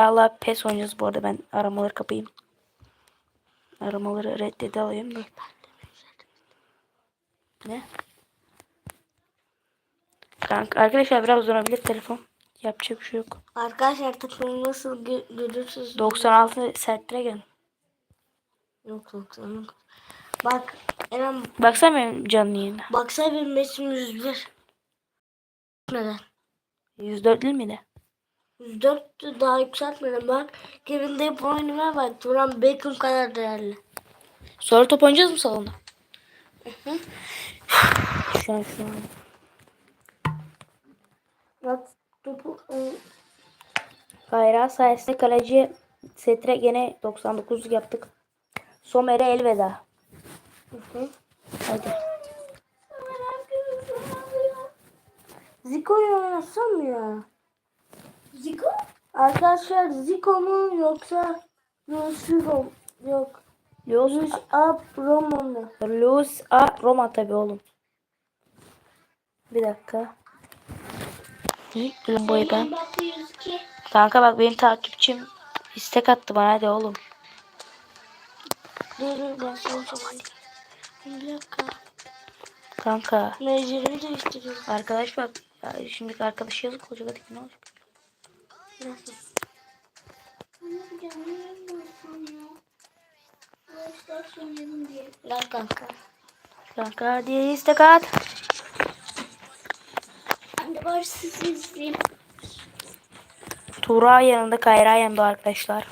Allah pes oynayacağız bu arada ben aramaları kapayım. Aramaları reddede alayım da. Ne? Kanka arkadaşlar biraz uzanabilir telefon. Yapacak bir şey yok. Arkadaşlar takımı nasıl gö- görürsünüz? 96 sertlere gel. Yok yok yok. Bak Eren Baksana benim canlı yayına. baksana benim mesim 101. Neden? 104 değil miydi? 104 'tü, daha yükseltmedim bak. Kevin De Bruyne'ime bak. Duran Beckham kadar değerli. Sonra top oynayacağız mı salonda? şu an şu an. Bak topu ıı, Kayra sayesinde kaleci setre gene 99 yaptık. Somer'e elveda. Hadi. Zico'yu oynasam ya. Zico? Arkadaşlar Zico mu yoksa mu? Yok. Luis Ab Roma mı? Luis A. Roma tabi oğlum. Bir dakika. Lan boyu ben. Kanka bak benim takipçim istek attı bana hadi oğlum. Dur dur ben sana söyleyeyim. Bir dakika. Kanka. Mecburi değiştiriyoruz. Arkadaş bak. Ya şimdi arkadaş yazık olacak hadi ne olacak? Nasıl? Gel kanka. Kanka hadi istek at. Ben de var sizi izleyeyim. Tuğra yanında Kayra yanında arkadaşlar.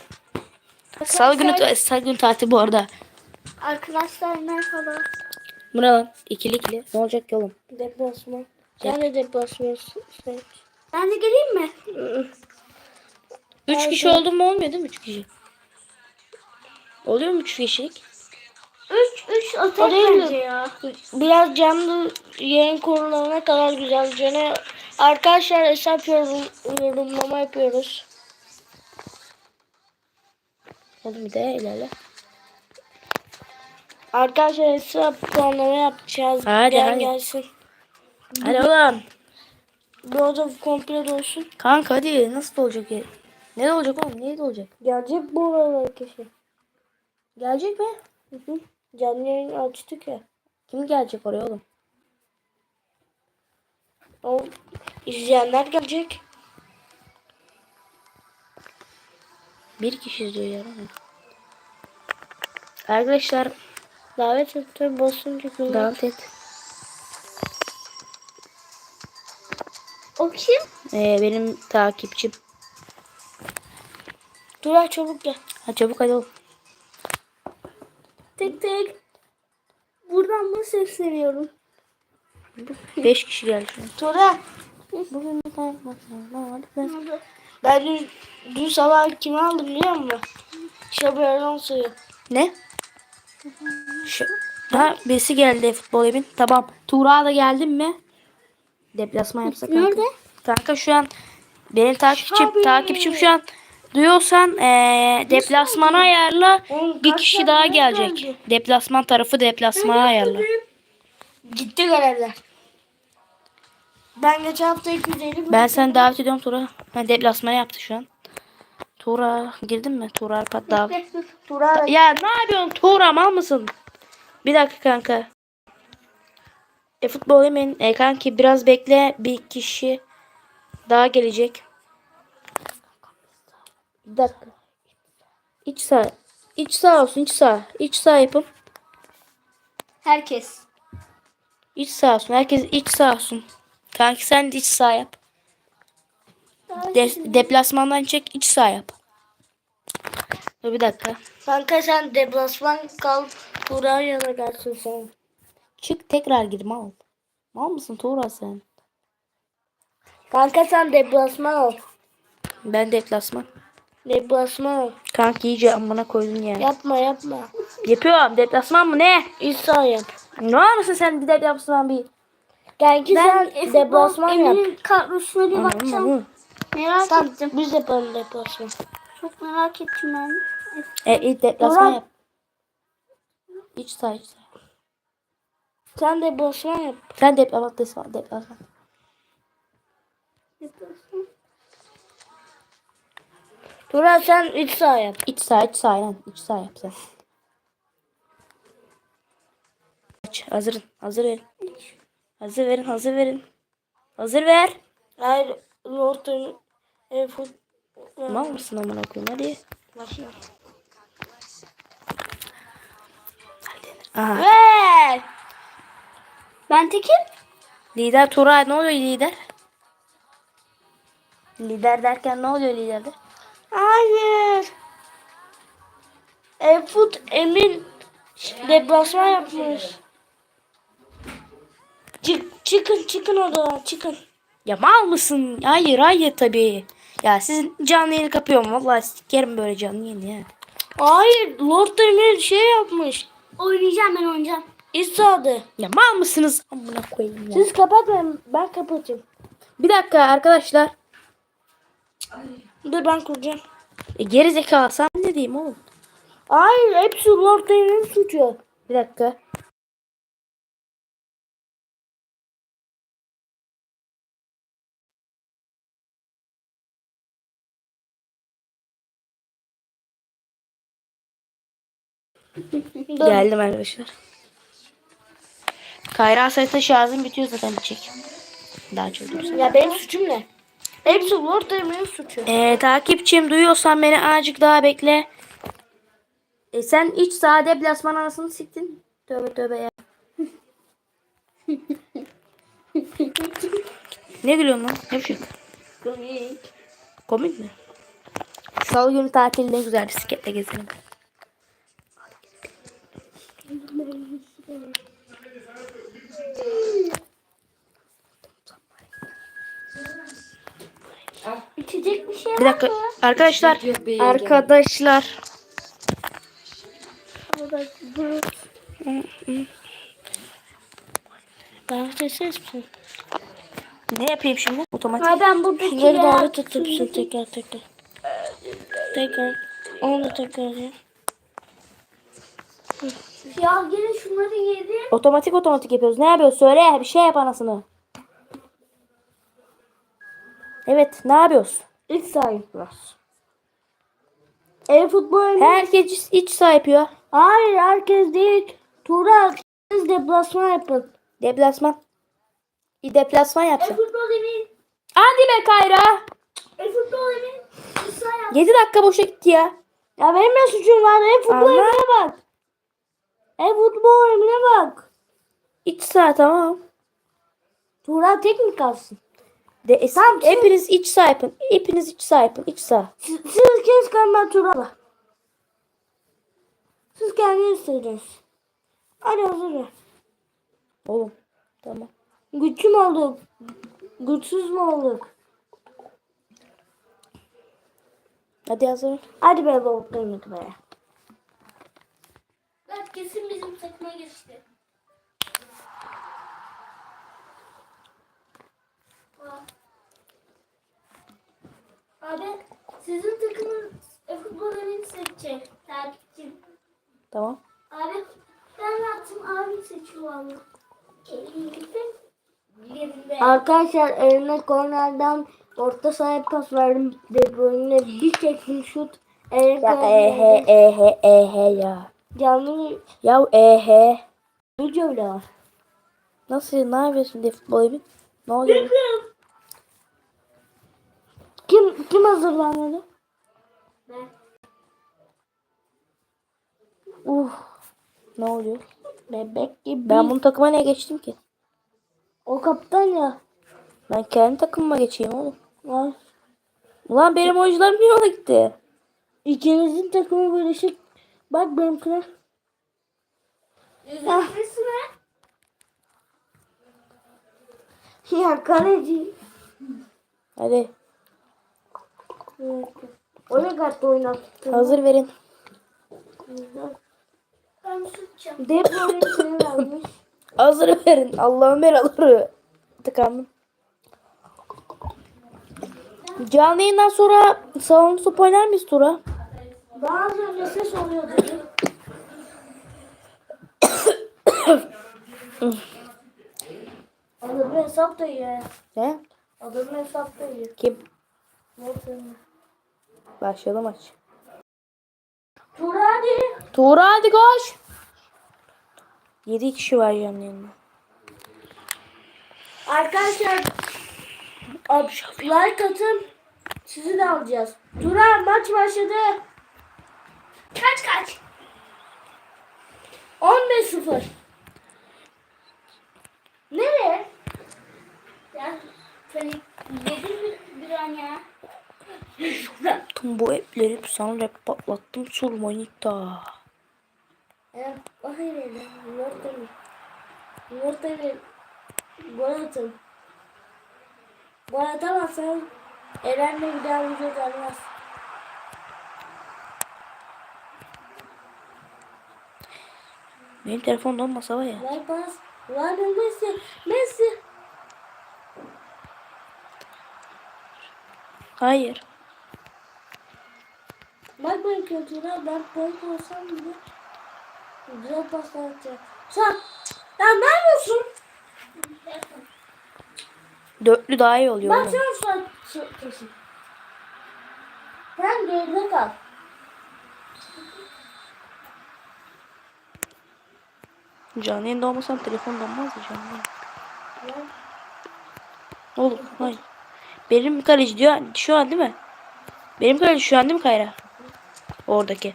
Salı günü, salı günü tatil bu arada. Arkadaşlar merhaba. Bu ne lan? İkili ikili. Ne olacak ki oğlum? Deplasman. Sen de deplasman seç. Ben de geleyim mi? Üç kişi oldu mu olmuyor değil mi? Üç kişi. Oluyor mu üç kişilik? 3 3 o bence ya. Biraz canlı yayın konularına kadar güzel. Gene arkadaşlar hesap yorum, yorumlama yapıyoruz. Oğlum bir de ilerle. Arkadaşlar hesap puanlama yapacağız. Hadi, Gel hadi. gelsin. Hadi oğlum. Bu oda komple dolsun. Kanka hadi nasıl olacak ya? Ne olacak oğlum? Ne olacak? Gelecek bu oralar kişi. Gelecek mi? Hı hı. Canlı yayın açtık ya. Kim gelecek oraya oğlum? O izleyenler gelecek. Bir kişi izliyor ya. Arkadaşlar Davet etti basınca günler. davet et. O kim? Ee, benim takipçim. Dur çabuk gel. Ha çabuk hadi oğlum. Tek tek. Buradan mı sesleniyorum? Beş kişi geldi şu an. Tura. Bugün bir tane Ben dün, dün sabah kimi aldım biliyor musun? Şabi Alonso'yu. Ne? Şu, ha birisi geldi futbol evin. Tamam. Tuğra da geldin mi? Deplasman yapsak kanka. Nerede? Kanka şu an benim takipçim takipçim şu an duyuyorsan eee deplasmana ayarla. Bir kişi daha gelecek. Deplasman tarafı deplasmana ayarla. Gitti görevler. Ben geçen hafta 250 bin. Ben seni davet ediyorum Tuğra. Ben deplasmana yaptı şu an. Tuğra girdin mi? Tuğra Arpat davet. Tura Ya ne yapıyorsun Tuğra mal mısın? Bir dakika kanka. E futbol yemeyin. E kanki biraz bekle. Bir kişi daha gelecek. Bir dakika. İç sağ. İç sağ olsun. iç sağ. İç sağ yapın. herkes. İç sağ olsun. Herkes iç sağ olsun. Kanki sen de iç sağ yap. De- deplasmandan çek iç sağ yap. Dur bir dakika. Kanka sen deplasman kal. Tura yana gelsin sen. Çık tekrar gir mal. Mal mısın Tuğra sen? Kanka sen deplasman ol. Ben deplasman. Deplasman ol. Kanki iyice amına koydun ya. Yapma yapma. Yapıyorum. Deplasman mı ne? İsa yap. Ne var mısın sen bir deplasman bir? Kanki sen deplasman yap. kadrosuna bir bakacağım. Merak Sen ettim. biz yapalım deplasman. Çok merak ettim ben. E, iyi deplasman Ulan. yap. İç sağ iç sağ. Sen deplasman yap. Sen deplasman deplasman. Turan sen iç saha yap. İç sağ iç sağ aynen. İç sağ yap sen. Aç, hazırın. Hazır verin. Hazır verin. Hazır verin. Hazır ver. Hayır. Lord'un e. Mal mısın amına koyayım hadi. Başla. Aha. Ver. Ben tekim. Lider Tura ne oluyor lider? Lider derken ne oluyor liderde? Hayır. E, fut Emin deplasman yapmış. Çık, çıkın çıkın odadan çıkın. Ya mal mısın? Hayır hayır tabii. Ya sizin canlı yayını kapıyorum. Vallahi sikerim böyle canlı yayını ya. Hayır Lord Emir şey yapmış. Oynayacağım ben oynayacağım. İç. Ya mal mısınız? Amına koyayım ya. Siz kapatın ben kapatayım. Bir dakika arkadaşlar. Dur ben kuracağım. E, geri zekalı sen ne diyeyim oğlum? Hayır hepsi Lord Emir'in suçu. Bir dakika. Geldim arkadaşlar. Kayra sayısı şarjım bitiyor zaten bitecek. Daha çok dursa. Ya benim suçum ne? Hepsi Lord Emir'in suçu. Ee, takipçim duyuyorsan beni azıcık daha bekle. E, sen iç saha deplasman anasını siktin. Tövbe tövbe ya. ne gülüyorsun lan? Ne biçim? Komik mi? Salı günü tatilde güzel bisikletle gezelim. İçecek bir şey Bir dakika arkadaşlar. Arkadaşlar. Ben ses misin? Ne yapayım şimdi? Otomatik. Ha ben buradaki Şunları ya. doğru tutup tekrar tekrar. Tekrar. Onu da tekrar ya. Ya gene şunları yedim. Otomatik otomatik yapıyoruz. Ne yapıyoruz? Söyle bir şey yap anasını. Evet ne yapıyoruz? İç sahipler. E futbol Herkes iç saha yapıyor. Hayır herkes değil. Turan siz deplasman yapın. Deplasman. Bir deplasman E yapsın. futbol emin. Hadi be Kayra. E futbol emin. İsa yap. 7 dakika boşa gitti ya. Ya benim ne suçum var? E futbol emine bak. E futbol emine bak. İç saha tamam. Turan tek mi kalsın? De, es- Tamam, siz- hepiniz iç saha yapın. Hepiniz iç saha yapın. İç saha. Siz, siz kalın ben Turan'la. Siz kendiniz istediniz. Hadi hazır ver. Oğlum. Tamam. Güçlü mü olduk? Güçsüz mü olduk? Hadi hazır. Hadi be balıklarım be. Bak kesin bizim takıma geçti. Abi sizin takımın futbol emin seçecek. Takipçim. Tamam. Abi ben yaptım abi seçiyor valla. Arkadaşlar eline kornerden orta sahaya pas verdim. De Bruyne'e bir çektim şut. Eline Ya ehe ehe ehe ya. Canlı Ya ehe. bile var. Nasıl ne yapıyorsun de futbol emin? Ne oluyor? Kim hazırlanmadı? Ben. Uh. Ne oluyor? Bebek gibi. Ben bunu takıma niye geçtim ki? O kaptan ya. Ben kendi takımıma geçeyim oğlum. Var. Ulan benim oyuncularım niye ona gitti? İkinizin takımı birleşik. Bak benimkine. Üzülmesine. Ya kaleci. Hadi O ne kartı oynattı? hazır verin. Ben tutacağım. De Bruyne seni vermiş. Hazır verin. Allah'ın belaları. Tıkandım. Canlı yayından sonra salon top oynar mıyız Tura? Daha az önce ses oluyor dedi. Adamın hesap da iyi. He? Adamın hesap da iyi. Kim? Neyse. Başladı maç. Tura hadi. Tuğra hadi koş. 7 kişi var canlı yanında. Arkadaşlar like atın. Sizi de alacağız. Tura maç başladı. Kaç kaç? 15-0. Nereye? Ya seni yedim bir, bir an ya. Bu epleri sana rap patlattım Sulmanita. Hayır öyle. Yumurta mı? Gol atın. Gol atamazsan Eren'le bir daha video gelmez. Benim telefonda olmasa var ya. Ver pas. Ver Messi. Messi. Hayır. Bak benim kültüre ben point olsam bile güzel paslar atacak. Sen. Ya ne yapıyorsun? Dörtlü daha iyi oluyor Bak sen şu kesin. Sen geride kal. Canlı yayında olmasam telefon donmaz ya canlı yayın. Ya, Oğlum hayır. Benim kaleci diyor şu an değil mi? Benim kaleci şu an değil mi Kayra? Oradaki.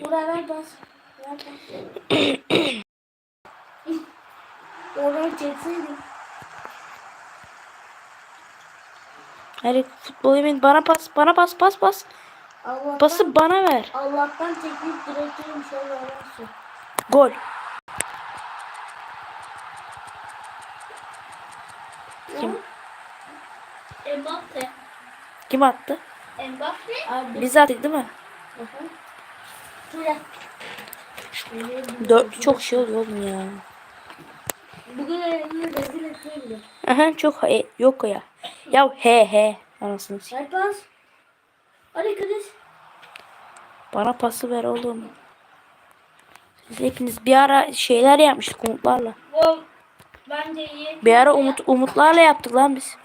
Buraya ver bas. Ver bas. Oradan çekseydin. Hayır futbol yemeğin bana pas bana pas pas pas. Allah'tan, Pası bana ver. Allah'tan teknik direktörüm şöyle öğrensin. Gol. Mbappe. Kim attı? Mbappe. Abi. Biz attık değil mi? Hı hı. Dörtlü çok şey oluyor oğlum ya. Bugün elini rezil etmeyelim. Aha çok he, yok ya. Ya he he. Anasını satayım. Ver pas. Hadi Kriz. Bana pası ver oğlum. Siz hepiniz bir ara şeyler yapmıştık umutlarla. Bence iyi. Bir ara umut umutlarla yaptık lan biz.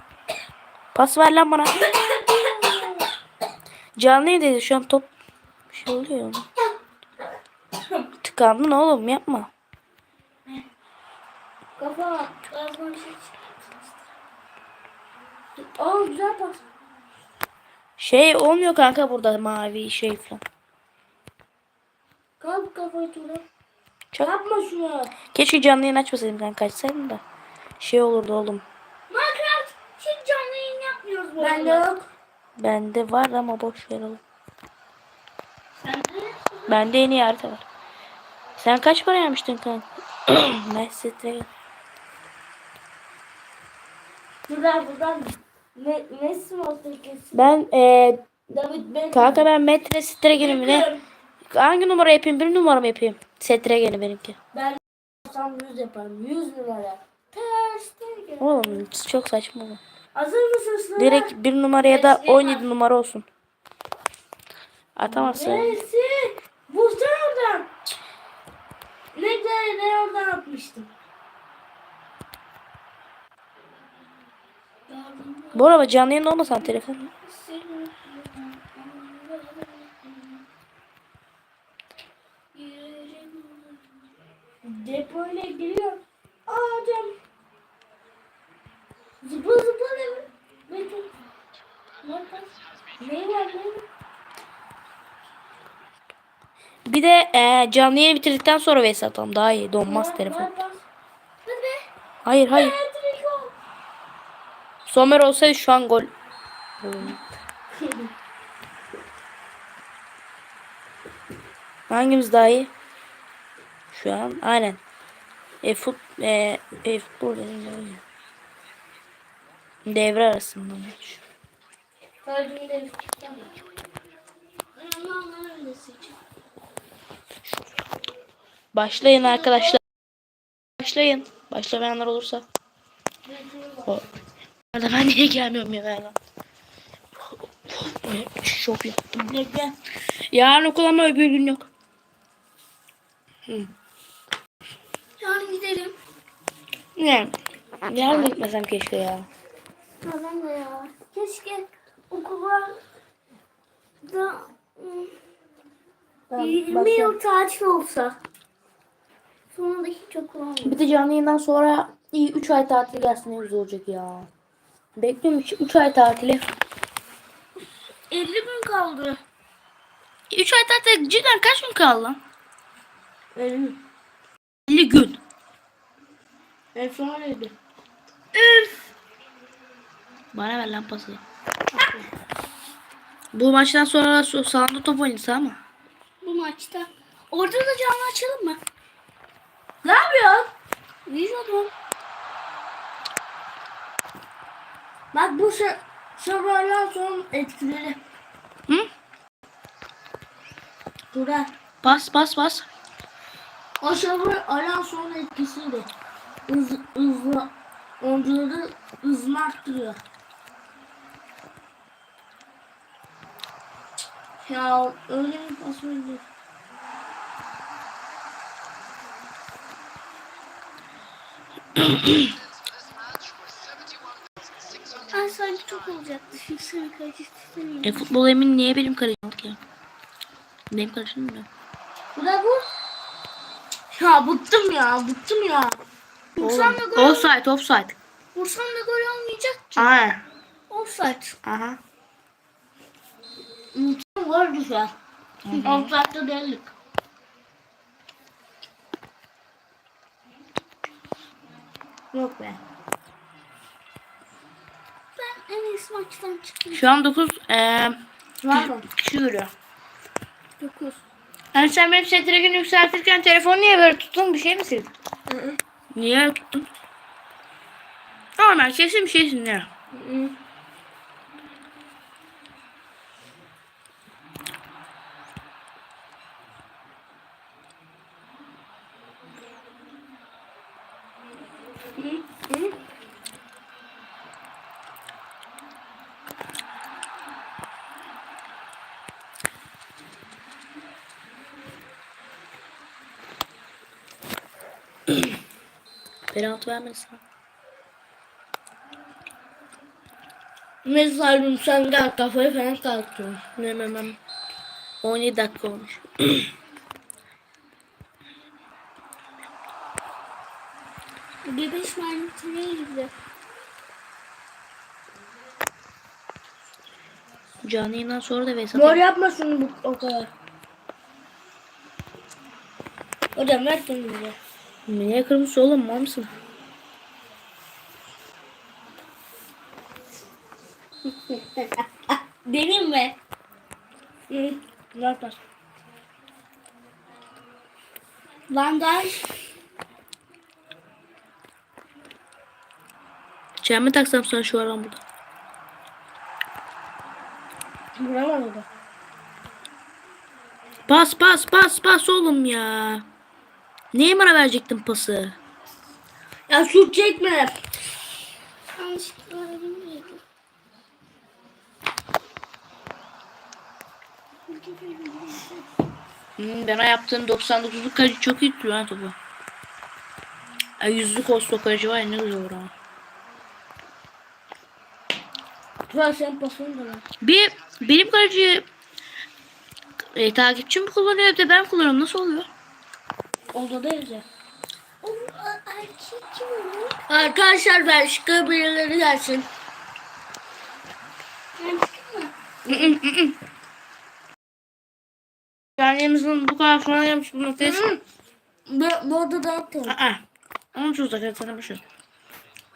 Pas ver lan bana. Canlı yayındayız şu an top bir şey oluyor. Tıkandın oğlum yapma. Kafa. Şey. Aa güzel pas. Şey olmuyor kanka burada mavi şey falan. Kalk kafayı Tuğra. Çok... Yapma şunu. Keşke canlı yayın açmasaydım kanka açsaydım da. Şey olurdu oğlum. Minecraft hiç canlı yayın yapmıyoruz bu Bende yok. Bende var ama boş ver oğlum. Bende en iyi harita var. Sen kaç para yapmıştın kanka? Mesut'e. Buradan. Ne, Messi mi olsa kesin. Ben eee David Beckham. kanka ben metre sitre gelim ne? Hangi numara yapayım? Bir numara mı yapayım? Setre geli benimki. Ben olsam 100 yaparım. 100 numara. Ters. Oğlum çok saçma bu. Hazır mısın Sıla? Direkt bir numara ya da 17 numara olsun. Atamazsın. Messi. Vursana oradan. Ne güzel ne oradan atmıştım. Bu arada canlı yayın olmasan telefon. Depoyla geliyor. Aa hocam. Zıpla zıpla ne var? Bekle. Ne var? Ne var? Ne var? Bir de eee canlı yayını bitirdikten sonra vs atalım. Daha iyi. Donmaz Var, telefon. var, var. Hayır hayır. Somer olsaydı şu an gol. Hangimiz daha iyi? Şu an aynen. E, fut, e, e, futbol. Devre arasında maç. Bir. Başlayın arkadaşlar. Başlayın. Başlamayanlar olursa. O. Arada ben niye gelmiyorum ya ben? Şok yaptım. Gel. Yarın okul ama öbür gün yok. Yarın gidelim. Yani Yarın gitmesem keşke ya. De ya. Keşke okula da ım, 20 yıl tatil olsa. Sonra da hiç okul olmuyor. Bir de canlı yayından sonra iyi 3 ay tatil gelsin ne güzel olacak ya. Bekliyorum 3 ay tatili. 50 gün kaldı. 3 ay tatil cidden kaç gün kaldı lan? 50. 50 gün. Son öyleydi. Bana ver lan pası. Bu maçtan sonra salonda top oynasa ama. Bu maçta. Orada da canlı açalım mı? Ne yapıyorsun? Videoda. Bak bu serverler son etkileri. Hı? Burada. Bas bas bas. O server alan son etkisiydi. Hız, hızlı. Oyuncuları hızını arttırıyor. Ya öyle bir pas verdi. Ay sanki çok olacaktı. Şimdi seni kaçırtayım. E futbol emin niye benim kalecim ki? Benim kalecim mi? Bu da bu. Ya bıktım ya bıktım ya. Vursam da gol, Offside offside. vursam da gol olmayacak ki. Aha. Offside. Aha. Mutlum var güzel. Offside'da değildik. Yok be. Ben en iyisi maçtan çıktım. Şu an 9 eee Var mı? kişi görüyor. 9. Yani sen benim setrekini yükseltirken telefonu niye böyle tuttun? Bir şey mi sildin? Hı hı. Niye tuttun? Normal kesin bir şeysin ya. Hı. Penaltı vermezsen. Mesela sen kalktın. Ne ne. 17 dakika olmuş. Bir 5 mermitine girdi. Canlı yayından sonra da Vesat. Gol yapma şunu bu o kadar. Hocam ver kendini. Niye kırmızı oğlum mal mısın? Benim mi? Hı. Ver pas. Bandaj. Çen mi taksam sana şu an burada? Vuramadı da. Pas pas pas pas oğlum ya. Neye bana verecektin pası? Ya şut çekme. Hmm, ben o yaptığım 99'luk kaleci çok iyi tutuyor ha topu. Ay yüzlük olsa kaleci var ya ne güzel olur ama. Pasını da ver. Bir benim kaleci e, takipçim mi kullanıyor bir de ben kullanıyorum. Nasıl oluyor? Odadayız ya. Arkadaşlar Belçika birileri gelsin. Canlımızın bu kadar sonra gelmiş bu noktaya Bu, bu odada atalım. Aa. Onu hadi sana bir şey.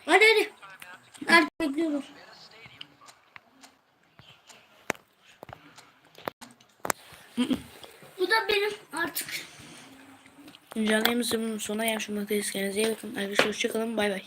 Hadi hadi. Hadi bekliyoruz. Bu da benim artık. Canlımızın sonuna gelmiş noktaya Kendinize iyi bakın. Arkadaşlar hoşçakalın. Bay bay.